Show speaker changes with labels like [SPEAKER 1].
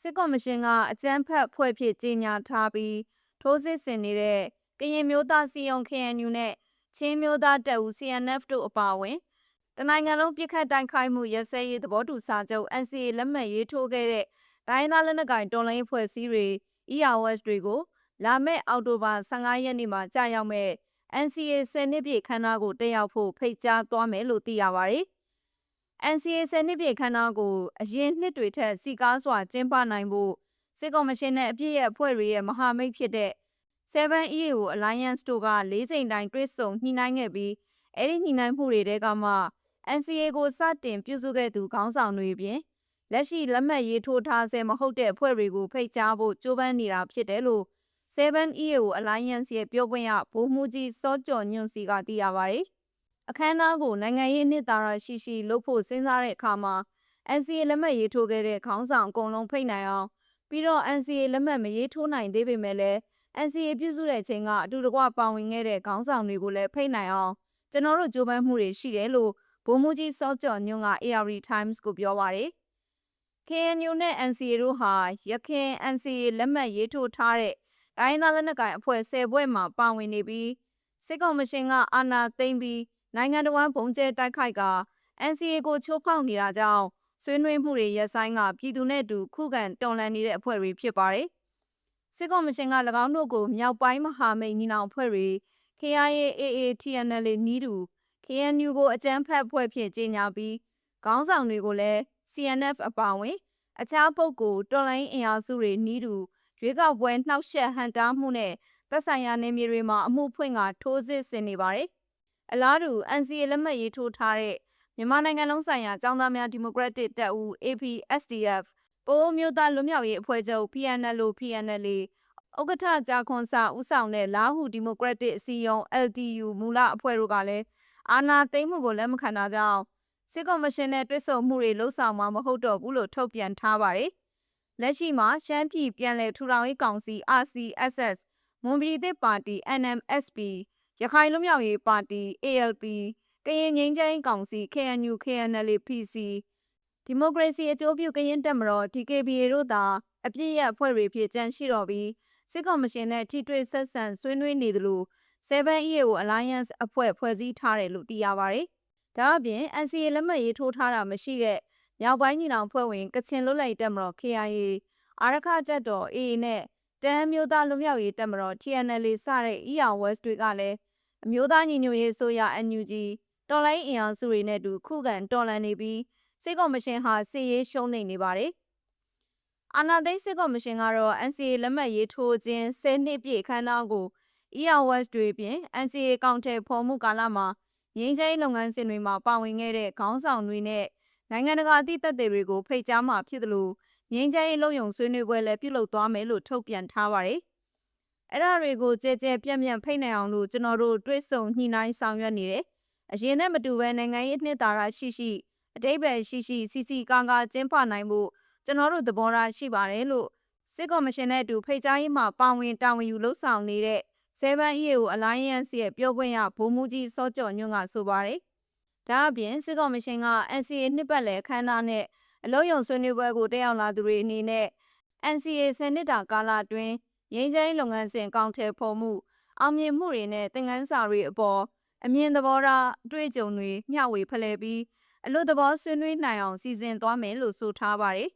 [SPEAKER 1] စစ်ကော်မရှင်ကအကြမ်းဖက်ဖွဲ့ဖြစ်ကြေညာထားပြီးထိုးစစ်ဆင်နေတဲ့ကရင်မျိုးသားစီယုံ KNU နဲ့ချင်းမျိုးသားတပ်ဦး CNF တို့အပါအဝင်တနိုင်ငံလုံးပြစ်ခတ်တိုက်ခိုက်မှုရစဲရေးသဘောတူစာချုပ် NCA လက်မှတ်ရေးထိုးခဲ့တဲ့ဒိုင်းသားလက်နက်ကိုင်တော်လှန်ရေးဖွဲ့စည်းတွေ ERS တွေကိုလာမယ့်အောက်တိုဘာ15ရက်နေ့မှာကြာရောက်မဲ့ NCA 10နှစ်ပြည့်ခမ်းနားကိုတက်ရောက်ဖို့ဖိတ်ကြားသွားမယ်လို့သိရပါတယ်။ NCA 10နှစ်ပြည့်ခမ်းနားကိုအရင်နှစ်တွေထက်စီကားစွာကျင်းပနိုင်ဖို့စစ်ကော်မရှင်နဲ့အပြည့်ရဲ့အဖွဲ့တွေရဲ့မဟာမိတ်ဖြစ်တဲ့ 7EAO Alliance တို့က၄ချိန်တိုင်တွဲဆုံညှိနှိုင်းခဲ့ပြီးအဲ့ဒီညှိနှိုင်းမှုတွေတဲကမှ NCA ကိုစတင်ပြုစုခဲ့သူခေါင်းဆောင်တွေပြင်လက်ရှိလက်မှတ်ရေးထိုးထားဆဲမဟုတ်တဲ့အဖွဲ့တွေကိုဖိတ်ကြားဖို့ကြိုးပမ်းနေတာဖြစ်တယ်လို့ 7EAO Alliance ရဲ့ပြောခွင့်ရဗိုလ်မှူးကြီးစောကျော်ညွန့်စီကသိရပါတယ်။ အခမ်းအနားကိုနိုင်ငံရေးအနှစ်သာရရှိရှိလုပ်ဖို့စဉ်းစားတဲ့အခါမှာ NCA လက်မှတ်ရေးထိုးခဲ့တဲ့ခေါင်းဆောင်အကုန်လုံးဖိတ်နိုင်အောင်ပြီးတော့ NCA လက်မှတ်မရေးထိုးနိုင်သေးပေမဲ့လည်း NCA ပြုစုတဲ့အချိန်ကအတူတကွပါဝင်ခဲ့တဲ့ခေါင်းဆောင်တွေကိုလည်းဖိတ်နိုင်အောင်ကျွန်တော်တို့ကြိုးပမ်းမှုတွေရှိတယ်လို့ဗိုလ်မှူးကြီးစောကျော်ညွန့်က AR Times ကိုပြောပါတယ်။ KNU နဲ့ NCA တို့ဟာရခင် NCA လက်မှတ်ရေးထိုးထားတဲ့ဒိုင်းသားလက်နက်ကိုင်အဖွဲ့10ဘွဲ့မှာပါဝင်နေပြီးစစ်ကောင်မရှင်ကအာဏာသိမ်းပြီး နိုင်ငံတော်ဝန်ဘုံကျဲတိုက်ခိုက်က NCA ကိုချိုးဖောက်နေတာကြောင့်ဆွေးနွေးမှုတွေရက်ဆိုင်ကပြည်သူနဲ့တူခုခံတော်လှန်နေတဲ့အဖွဲ့တွေဖြစ်ပါတယ်။စစ်ကောင်မရှင်က၎င်းတို့ကိုမြောက်ပိုင်းမဟာမိတ်ညီနောင်အဖွဲ့တွေ KIA AA TNL နီးတူ KNU ကိုအကြမ်းဖက်အဖွဲ့ဖြစ်ကြေညာပြီးခေါင်းဆောင်တွေကိုလည်း CNF အပါအဝင် အခြားပုဂ္ဂိုလ်တော်လိုင်းအင်အားစုတွေနီးတူရွေးကောက်ပွဲနှောက်ယှက်ဟန်တားမှုနဲ့သက်ဆိုင်ရာနေမြေတွေမှာအမှုဖွင့်ကထိုးစစ်ဆင်နေပါတယ်။ အလားတူ NCA လက်မှတ်ရေးထိုးထားတဲ့မြန်မာနိုင်ငံလုံးဆိုင်ရာចောင်းသားများဒီမိုကရက်တစ်တပ်ဦး APSDF ပိုးမျိုးသားလွတ်မြောက်ရေးအဖွဲ့ချုပ် PNLO PNLA ဥက္ကဋ္ဌကြာခွန်စာဦးဆောင်တဲ့လာဟုဒီမိုကရက်တစ်အစည်းအရုံး LDU မူလအဖွဲ့တို့ကလည်းအာဏာသိမ်းမှုကိုလက်မခံတာကြောင့်စစ်ကော်မရှင်နဲ့တွဲဆုံမှုတွေလှုပ်ဆောင်မှာမဟုတ်တော့ဘူးလို့ထုတ်ပြန်ထားပါတယ်။လက်ရှိမှာရှမ်းပြည်ပြည်လည်ထူထောင်ရေးကောင်စီ RCSS မွန်ပြည်သစ်ပါတီ NMSP ရခိုင်လွတ်မြောက်ရေးပါတီ ALP ကရင်ငြိမ်းချမ်းရေးကောင်စီ KNU KNLA PC ဒီမိုကရေစီအကျိုးပြုကရင်တက်မတော် DKBA တို့သာအပြည့်ရအဖွဲ့တွေဖြစ်ကြန့်ရှိတော်ပြီးစစ်ကော်မရှင်နဲ့ထိတွေ့ဆက်ဆံဆွေးနွေးနေသလို 7EAO Alliance အဖွဲ့ဖွဲ့စည်းထားတယ်လို့သိရပါတယ်။ဒါအပြင် NCA လက်မှတ်ရေးထိုးထားတာမရှိတဲ့မြောက်ပိုင်းညီနောင်ဖွဲ့ဝင်ကချင်လွတ်လပ်တက်မတော် KIA အာရခတက်တော် AA နဲ့တန်းမျိုးသားလူမျိုးရေးတက်မတော် TNL စတဲ့ ER West တွေကလည်း အမျိုးသားညီညွတ်ရေးဆိုရ NUG တော်လိုင်းအင်အားစုတွေနဲ့တူခုခံတော်လှန်နေပြီးစစ်ကော်မရှင်ဟာစစ်ရေးရှုံးနေနေပါတယ်။အာနာသိန်းစစ်ကော်မရှင်ကတော့ NCA လက်မှတ်ရေးထိုးခြင်း10နှစ်ပြည့်ခမ်းနားကို ER West တွေပြင် NCA ကောင်တယ်ဖော်မှုကာလမှာငင်းချိုင်းလုပ်ငန်းစဉ်တွေမှာပါဝင်ခဲ့တဲ့ခေါင်းဆောင်တွေနဲ့နိုင်ငံတကာအသည့်သက်သေတွေကိုဖိတ်ကြားမှာဖြစ်တယ်လို့ငင်းချိုင်းလုံယုံဆွေးနွေးပွဲလည်းပြုလုပ်သွားမယ်လို့ထုတ်ပြန်ထားပါတယ်။ အဲ့ဒါတွေကိုကြဲကြဲပြန့်ပြန့်ဖိတ်နိုင်အောင်လို့ကျွန်တော်တို့တွဲဆုံညှိနှိုင်းဆောင်ရွက်နေတယ်။အရင်နဲ့မတူဘဲနိုင်ငံရေးနှစ်သာရရှိရှိအတိတ်ပဲရှိရှိစီစီကာကာကျင်းပနိုင်ဖို့ကျွန်တော်တို့သဘောထားရှိပါတယ်လို့စစ်ကော်မရှင်နဲ့အတူဖိတ်ကြားရေးမှာပါဝင်တာဝန်ယူလှုပ်ဆောင်နေတဲ့ 7EAO Alliance ရဲ့ပြောခွင့်ရဗိုလ်မှူးကြီးစောကျော်ညွန့်ကဆိုပါတယ်။ဒါအပြင်စစ်ကော်မရှင်က NCA နှစ်ပတ်လည်ခမ်းနားနဲ့အလို့ယုံဆွေးနွေးပွဲကိုတက်ရောက်လာသူတွေအနေနဲ့ NCA 10နှစ်တာကာလအတွင်း ရင်းချင်းလုပ်ငန်းစဉ်ကောင်းထဲဖော်မှုအောင်မြင်မှုတွေနဲ့သင်ခန်းစာတွေအပေါ်အမြင်သဘောထားအတွေ့အကြုံတွေမျှဝေဖလှယ်ပြီးအလို့သဘောဆွေးနွေးနိုင်အောင်စီစဉ်သွားမယ်လို့ဆိုထားပါတယ်